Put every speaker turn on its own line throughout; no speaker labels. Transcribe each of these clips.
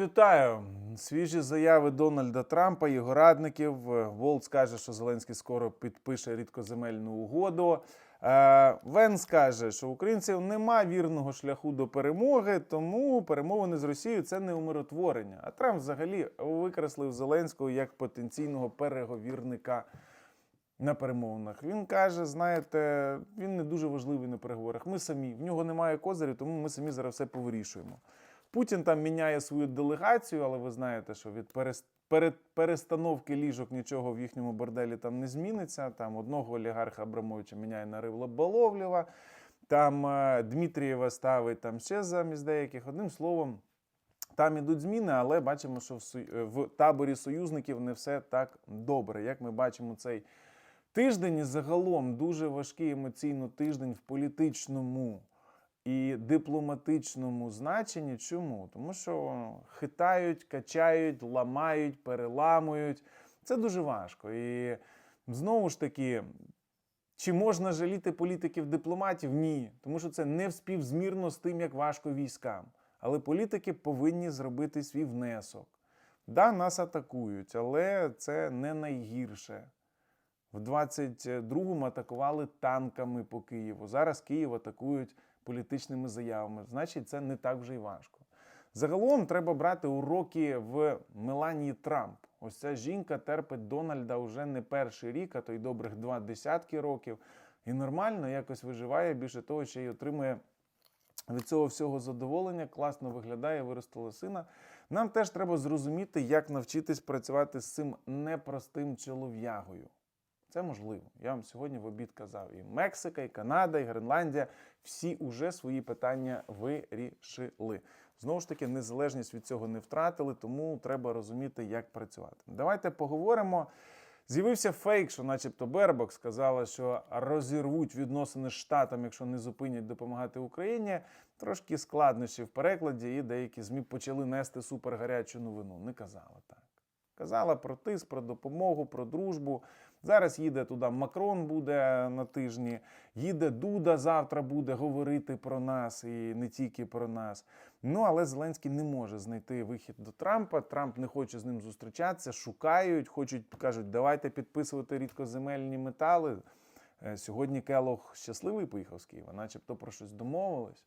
Вітаю! Свіжі заяви Дональда Трампа, його радників. Волц каже, що Зеленський скоро підпише рідкоземельну угоду. Е, Венс каже, що українців нема вірного шляху до перемоги, тому перемовини з Росією це не умиротворення. А Трамп взагалі викреслив Зеленського як потенційного переговірника на перемовинах. Він каже: знаєте, він не дуже важливий на переговорах. Ми самі, в нього немає козирів, тому ми самі зараз все повирішуємо. Путін там міняє свою делегацію, але ви знаєте, що від перестановки ліжок нічого в їхньому борделі там не зміниться. Там одного олігарха Абрамовича міняє на Ривло-Баловлєва, там е, Дмитрієва ставить там ще замість деяких. Одним словом, там ідуть зміни, але бачимо, що в, сою- в таборі союзників не все так добре. Як ми бачимо цей тиждень і загалом дуже важкий емоційно тиждень в політичному і дипломатичному значенні. Чому? Тому що хитають, качають, ламають, переламують. Це дуже важко. І знову ж таки. Чи можна жаліти політиків дипломатів? Ні, тому що це не співзмірно з тим, як важко військам. Але політики повинні зробити свій внесок. Да, нас атакують, але це не найгірше. В 22-му атакували танками по Києву. Зараз Київ атакують політичними заявами. Значить, це не так вже й важко. Загалом треба брати уроки в Меланії Трамп. Ось ця жінка терпить Дональда вже не перший рік, а то й добрих два десятки років. І нормально якось виживає. Більше того, ще й отримує від цього всього задоволення, класно виглядає, виростила сина. Нам теж треба зрозуміти, як навчитись працювати з цим непростим чолов'ягою. Це можливо. Я вам сьогодні в обід казав. І Мексика, і Канада, і Гренландія всі уже свої питання вирішили. Знову ж таки, незалежність від цього не втратили, тому треба розуміти, як працювати. Давайте поговоримо. З'явився фейк, що, начебто, Бербок сказала, що розірвуть відносини з штатом, якщо не зупинять допомагати Україні. Трошки складнощі в перекладі, і деякі ЗМІ почали нести супергарячу новину. Не казала так. Казала про тиск, про допомогу, про дружбу. Зараз їде туди Макрон буде на тижні, їде Дуда завтра буде говорити про нас і не тільки про нас. Ну але Зеленський не може знайти вихід до Трампа. Трамп не хоче з ним зустрічатися, шукають, хочуть кажуть, давайте підписувати рідкоземельні метали. Е, Сьогодні Келох щасливий поїхав з Києва, начебто про щось домовились.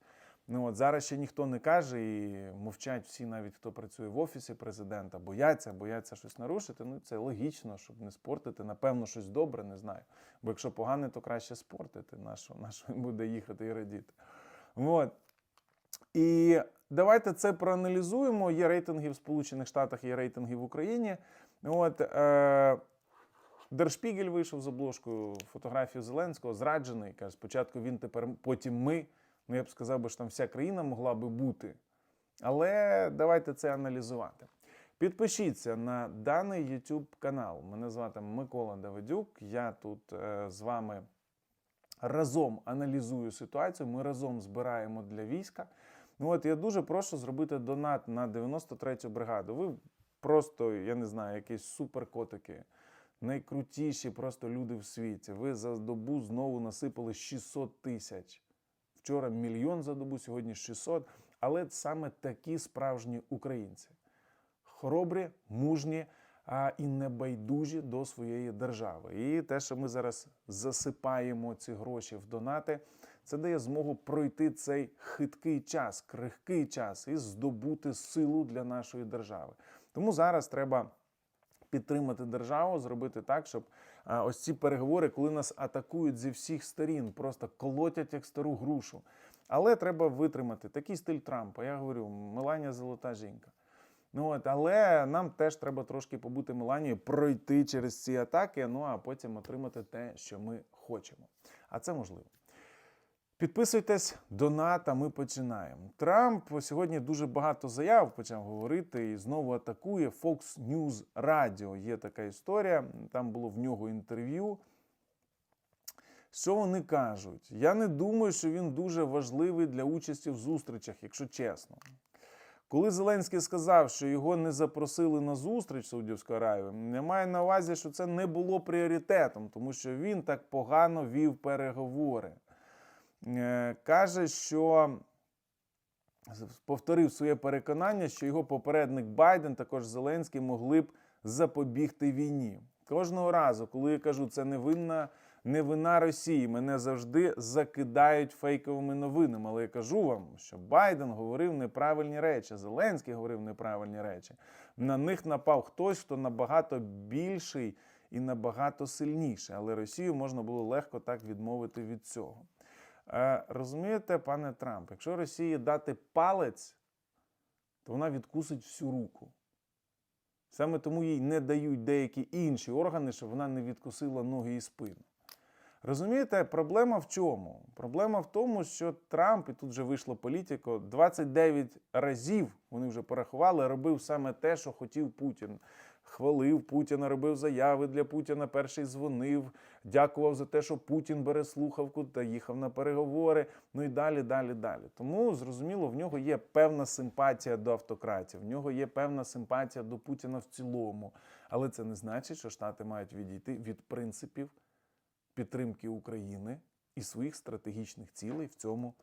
Ну от зараз ще ніхто не каже, і мовчать всі, навіть хто працює в офісі президента, бояться, бояться щось нарушити. Ну це логічно, щоб не спортити. Напевно, щось добре, не знаю. Бо якщо погане, то краще спортити. На що, на що буде їхати і радіти. От. І давайте це проаналізуємо. Є рейтинги в Сполучених Штатах, є рейтинги в Україні. От, е, Дершпігель вийшов з обложкою фотографію Зеленського, зраджений. Каже, спочатку він, тепер потім ми. Ну, я б сказав, би, що там вся країна могла би бути. Але давайте це аналізувати. Підпишіться на даний YouTube канал. Мене звати Микола Давидюк. Я тут е, з вами разом аналізую ситуацію. Ми разом збираємо для війська. Ну от я дуже прошу зробити донат на 93-ю бригаду. Ви просто, я не знаю, якісь суперкотики, найкрутіші просто люди в світі. Ви за добу знову насипали 600 тисяч. Вчора мільйон за добу, сьогодні 600. Але саме такі справжні українці. Хоробрі, мужні а, і небайдужі до своєї держави. І те, що ми зараз засипаємо ці гроші в донати, це дає змогу пройти цей хиткий час, крихкий час і здобути силу для нашої держави. Тому зараз треба підтримати державу, зробити так, щоб а, ось ці переговори, коли нас атакують зі всіх сторін, просто колотять як стару грушу. Але треба витримати такий стиль Трампа. Я говорю, Меланія золота жінка. Ну от, але нам теж треба трошки побути Меланією, пройти через ці атаки, ну а потім отримати те, що ми хочемо. А це можливо. Підписуйтесь, донат, а ми починаємо. Трамп сьогодні дуже багато заяв почав говорити і знову атакує Fox News Radio. Є така історія. Там було в нього інтерв'ю. Що вони кажуть? Я не думаю, що він дуже важливий для участі в зустрічах, якщо чесно. Коли Зеленський сказав, що його не запросили на зустріч Саудівської Аравії, не маю на увазі, що це не було пріоритетом, тому що він так погано вів переговори. Е, Каже, що повторив своє переконання, що його попередник Байден, також Зеленський, могли б запобігти війні. Кожного разу, коли я кажу, це не винна, не вина Росії, мене завжди закидають фейковими новинами. Але я кажу вам, що Байден говорив неправильні речі, Зеленський говорив неправильні речі. На них напав хтось, хто набагато більший і набагато сильніший. Але Росію можна було легко так відмовити від цього. Е, розумієте, пане Трамп, якщо Росії дати палець, то вона відкусить всю руку. Саме тому їй не дають деякі інші органи, щоб вона не відкусила ноги і спину. Розумієте, проблема в чому? Проблема в тому, що Трамп, і тут вже вийшло політико, 29 разів вони вже порахували, робив саме те, що хотів Путін. Хвалив Путіна, робив заяви для Путіна. Перший дзвонив, дякував за те, що Путін бере слухавку та їхав на переговори. Ну і далі, далі, далі. Тому зрозуміло, в нього є певна симпатія до автократів, в нього є певна симпатія до Путіна в цілому. Але це не значить, що Штати мають відійти від принципів підтримки України і своїх стратегічних цілей в цьому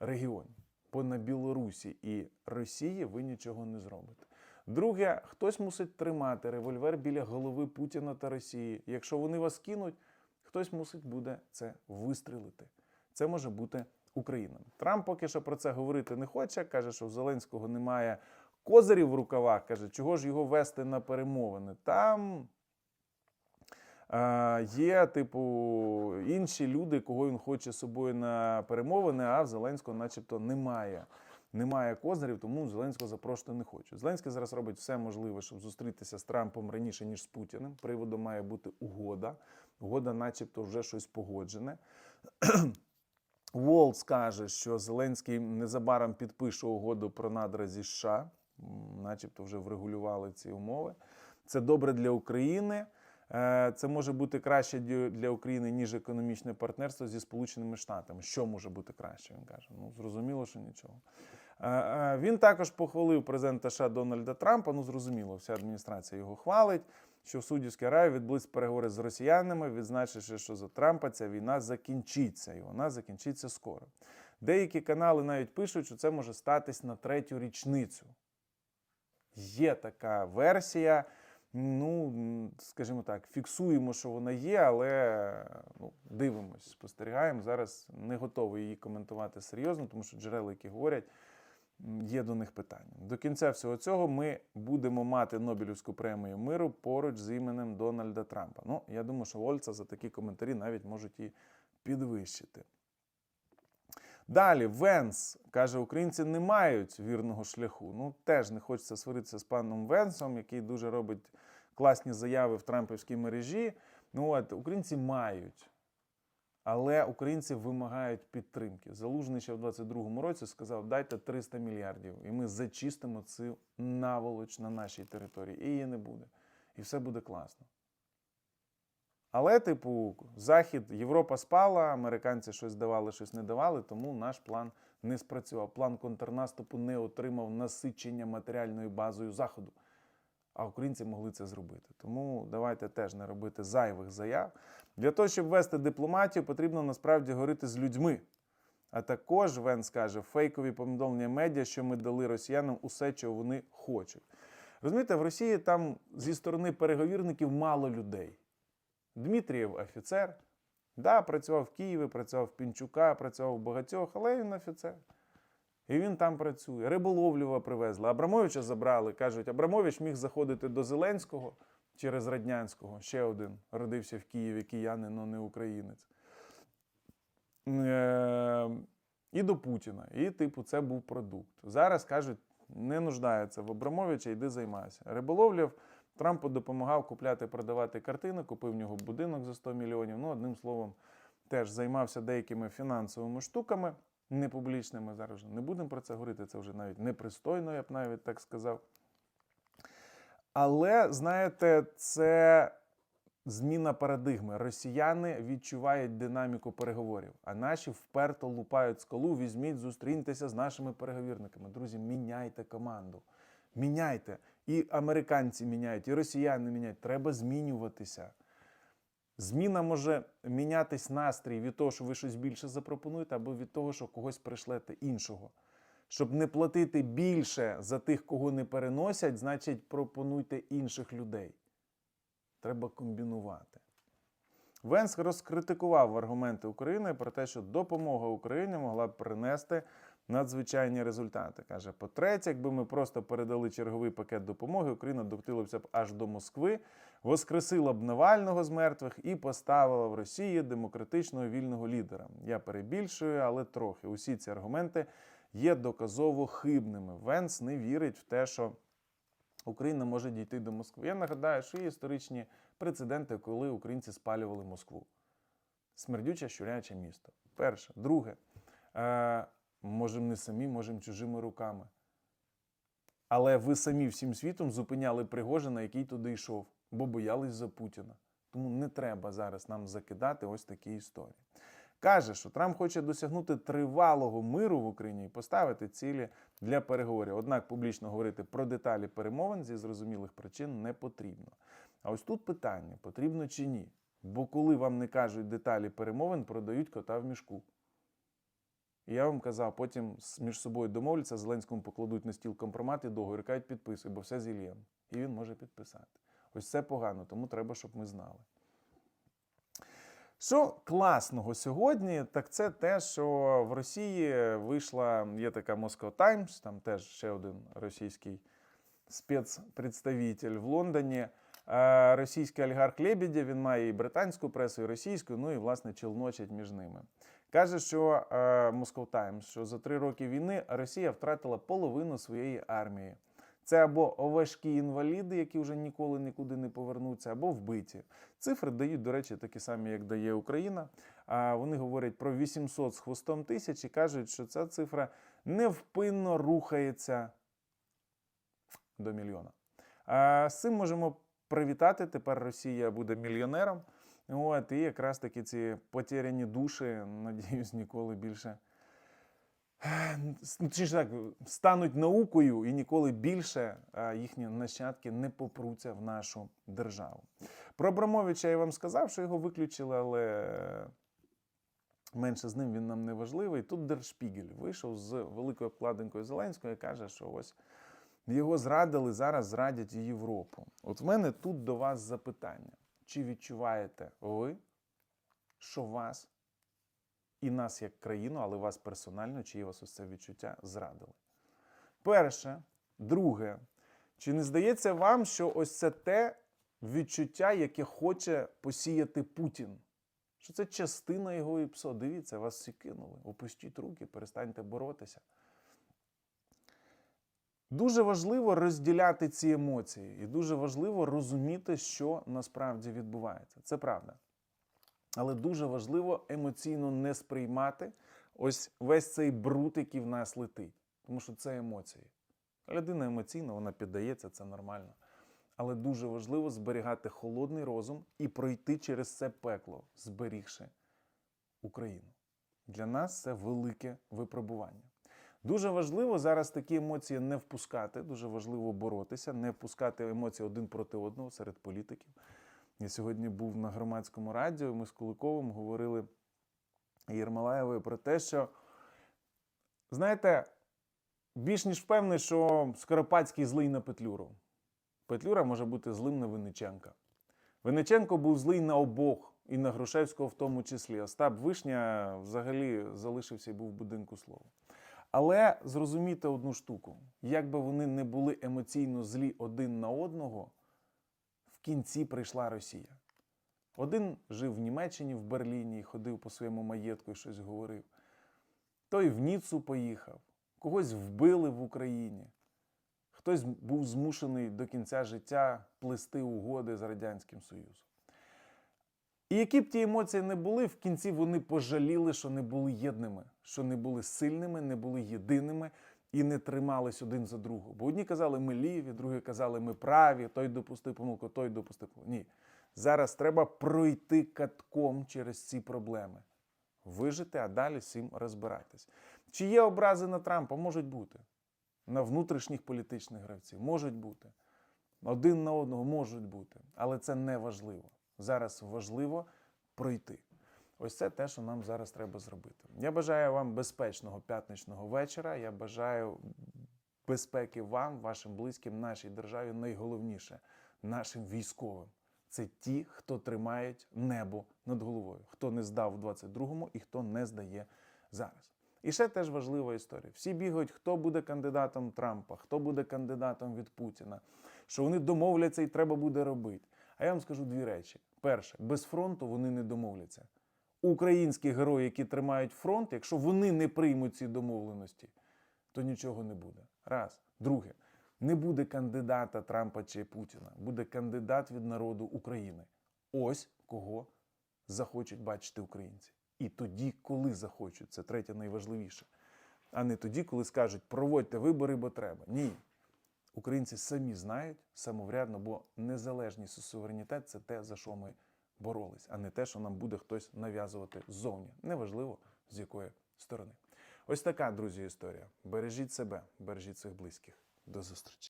регіоні. Бо на Білорусі і Росії ви нічого не зробите. Друге, хтось мусить тримати револьвер біля голови Путіна та Росії. Якщо вони вас кинуть, хтось мусить буде це вистрілити. Це може бути Україна. Трамп поки що про це говорити не хоче. каже, що в Зеленського немає козирів в рукавах. каже, чого ж його вести на перемовини. Там е, є, типу, інші люди, кого він хоче з собою на перемовини, а в Зеленського, начебто, немає. Немає козирів, тому Зеленського запрошувати не хочуть. Зеленський зараз робить все можливе, щоб зустрітися з Трампом раніше, ніж з Путіним. Приводом має бути угода. Угода, начебто, вже щось погоджене. Волц каже, що Зеленський незабаром підпише угоду про надра зі США, начебто вже врегулювали ці умови. Це добре для України. Е, Це може бути краще для України, ніж економічне партнерство зі Сполученими Штатами. Що може бути краще? Він каже. Ну, зрозуміло, що нічого. Е, е, Він також похвалив президента США Дональда Трампа. Ну, зрозуміло, вся адміністрація його хвалить. Що в Суддівській Аравії відбулись переговори з росіянами, відзначивши, що за Трампа ця війна закінчиться, і вона закінчиться скоро. Деякі канали навіть пишуть, що це може статись на третю річницю. Є така версія. Ну, скажімо так, фіксуємо, що вона є, але ну, дивимось, спостерігаємо. Зараз не готовий її коментувати серйозно, тому що джерела, які говорять, є до них питання. До кінця всього цього ми будемо мати Нобелівську премію миру поруч з іменем Дональда Трампа. Ну, я думаю, що Вольца за такі коментарі навіть можуть і підвищити. Далі, Венс каже, українці не мають вірного шляху. Ну, теж не хочеться сваритися з паном Венсом, який дуже робить класні заяви в Трампівській мережі. Ну от, українці мають. Але українці вимагають підтримки. Залужний ще в 22-му році сказав: дайте 300 мільярдів, і ми зачистимо цю наволоч на нашій території. І її не буде. І все буде класно. Але, типу, Захід, Європа спала, американці щось давали, щось не давали, тому наш план не спрацював. План контрнаступу не отримав насичення матеріальною базою Заходу. А українці могли це зробити. Тому давайте теж не робити зайвих заяв. Для того, щоб вести дипломатію, потрібно насправді говорити з людьми. А також Венс каже, фейкові повідомлення медіа, що ми дали росіянам усе, чого вони хочуть. Розумієте, в Росії там зі сторони переговірників мало людей. Дмитрієв офіцер. Да, працював в Києві, працював в Пінчука, працював в багатьох, але він офіцер. І він там працює. Риболовлюва привезли. Абрамовича забрали. Кажуть, Абрамович міг заходити до Зеленського через Раднянського. Ще один родився в Києві, киянин, але не українець. Е, І до Путіна. І, типу, це був продукт. Зараз кажуть, не нуждається в Абрамовича, йди займайся. Риболовлів Трампу допомагав купляти, продавати картини, купив в нього будинок за 100 мільйонів. Ну, одним словом, теж займався деякими фінансовими штуками непублічними. Зараз вже не будемо про це говорити, це вже навіть непристойно, я б навіть так сказав. Але, знаєте, це зміна парадигми. Росіяни відчувають динаміку переговорів, а наші вперто лупають скалу. Візьміть, зустріньтеся з нашими переговірниками. Друзі, міняйте команду. Міняйте. І американці міняють, і росіяни міняють. Треба змінюватися. Зміна може мінятись настрій від того, що ви щось більше запропонуєте, або від того, що когось пришлете іншого. Щоб не платити більше за тих, кого не переносять, значить пропонуйте інших людей. Треба комбінувати. Венс розкритикував аргументи України про те, що допомога Україні могла б принести надзвичайні результати. Каже, по-третє, якби ми просто передали черговий пакет допомоги, Україна доктилася б аж до Москви, воскресила б Навального з мертвих і поставила в Росії демократичного вільного лідера. Я перебільшую, але трохи. Усі ці аргументи є доказово хибними. Венс не вірить в те, що Україна може дійти до Москви. Я нагадаю, що є історичні прецеденти, коли українці спалювали Москву. Смердюче щуряче місто. Перше. Друге, е, можемо не самі, можемо чужими руками. Але ви самі всім світом зупиняли Пригожина, який туди йшов, бо боялись за Путіна. Тому не треба зараз нам закидати ось такі історії. Каже, що Трамп хоче досягнути тривалого миру в Україні і поставити цілі для переговорів. Однак публічно говорити про деталі перемовин зі зрозумілих причин не потрібно. А ось тут питання: потрібно чи ні? Бо коли вам не кажуть деталі перемовин, продають кота в мішку. І я вам казав, потім між собою домовляться, Зеленському покладуть на стіл компромат і договір, кажуть, підписуй, бо все зільєм. І він може підписати. Ось це погано, тому треба, щоб ми знали. Що класного сьогодні, так це те, що в Росії вийшла, є така Moscow Times, там теж ще один російський спецпредставитель в Лондоні. Е, Російський олігарх Лебедєв, він має і британську пресу, і російську, ну і власне челночить між ними. Каже, що е, Moscow Times, що за три роки війни Росія втратила половину своєї армії. Це або важкі інваліди, які вже ніколи нікуди не повернуться, або вбиті. Цифри дають, до речі, такі самі, як дає Україна. А вони говорять про 800 з хвостом тисяч і кажуть, що ця цифра невпинно рухається до мільйона. А з цим можемо привітати. Тепер Росія буде мільйонером. От, і якраз таки ці потеряні душі, надіюсь, ніколи більше. Ну, точніше так, стануть наукою і ніколи більше їхні нащадки не попруться в нашу державу. Про Абрамовича я вам сказав, що його виключили, але менше з ним він нам не важливий. Тут Держпігель вийшов з великою обкладинкою Зеленського і каже, що ось його зрадили, зараз зрадять і Європу. От в мене тут до вас запитання: чи відчуваєте ви, що вас і нас як країну, але вас персонально, чи вас це відчуття зрадили? Перше, друге, чи не здається вам, що ось це те відчуття, яке хоче посіяти Путін? Що це частина його ІПСО? Дивіться, вас всі кинули. Опустіть руки, перестаньте боротися. Дуже важливо розділяти ці емоції, і дуже важливо розуміти, що насправді відбувається. Це правда. Але дуже важливо емоційно не сприймати ось весь цей бруд, який в нас летить. Тому що це емоції. Людина емоційна, вона піддається, це нормально. Але дуже важливо зберігати холодний розум і пройти через це пекло, зберігши Україну. Для нас це велике випробування. Дуже важливо зараз такі емоції не впускати. Дуже важливо боротися, не впускати емоції один проти одного серед політиків. Я сьогодні був на громадському радіо. Ми з Куликовим говорили і Єрмолаєвою про те, що, знаєте, більш ніж впевнений, що Скоропадський злий на Петлюру. Петлюра може бути злим на Винниченка. Винниченко був злий на обох, і на Грушевського в тому числі. Остап Вишня взагалі залишився і був в будинку слова. Але зрозумійте одну штуку: як би вони не були емоційно злі один на одного, кінці прийшла Росія. Один жив в Німеччині, в Берліні, і ходив по своєму маєтку і щось говорив. Той в Ніцу поїхав, когось вбили в Україні. Хтось був змушений до кінця життя плести угоди з Радянським Союзом. І які б ті емоції не були, в кінці вони пожаліли, що не були єдними, що не були сильними, не були єдиними і не тримались один за другого. Бо одні казали, ми ліві, другі казали, ми праві, той допустив помилку, той допустив помилку. Ні. Зараз треба пройти катком через ці проблеми, вижити, а далі цим розбиратись. Чи є образи на Трампа? Можуть бути. На внутрішніх політичних гравців можуть бути. Один на одного можуть бути. Але це не важливо. Зараз важливо пройти. Ось це те, що нам зараз треба зробити. Я бажаю вам безпечного п'ятничного вечора. Я бажаю безпеки вам, вашим близьким, нашій державі. Найголовніше нашим військовим. Це ті, хто тримають небо над головою, хто не здав в 22-му і хто не здає зараз. І ще теж важлива історія. Всі бігають, хто буде кандидатом Трампа, хто буде кандидатом від Путіна, що вони домовляться і треба буде робити. А я вам скажу дві речі: перше, без фронту вони не домовляться. Українські герої, які тримають фронт, якщо вони не приймуть ці домовленості, то нічого не буде. Раз. Друге, не буде кандидата Трампа чи Путіна, буде кандидат від народу України. Ось кого захочуть бачити українці. І тоді, коли захочуть, це третє найважливіше. А не тоді, коли скажуть, проводьте вибори, бо треба. Ні. Українці самі знають самоврядно, бо незалежність і суверенітет це те, за що ми боролись, а не те, що нам буде хтось нав'язувати ззовні. Неважливо з якої сторони. Ось така, друзі, історія. Бережіть себе, бережіть своїх близьких. До зустрічі.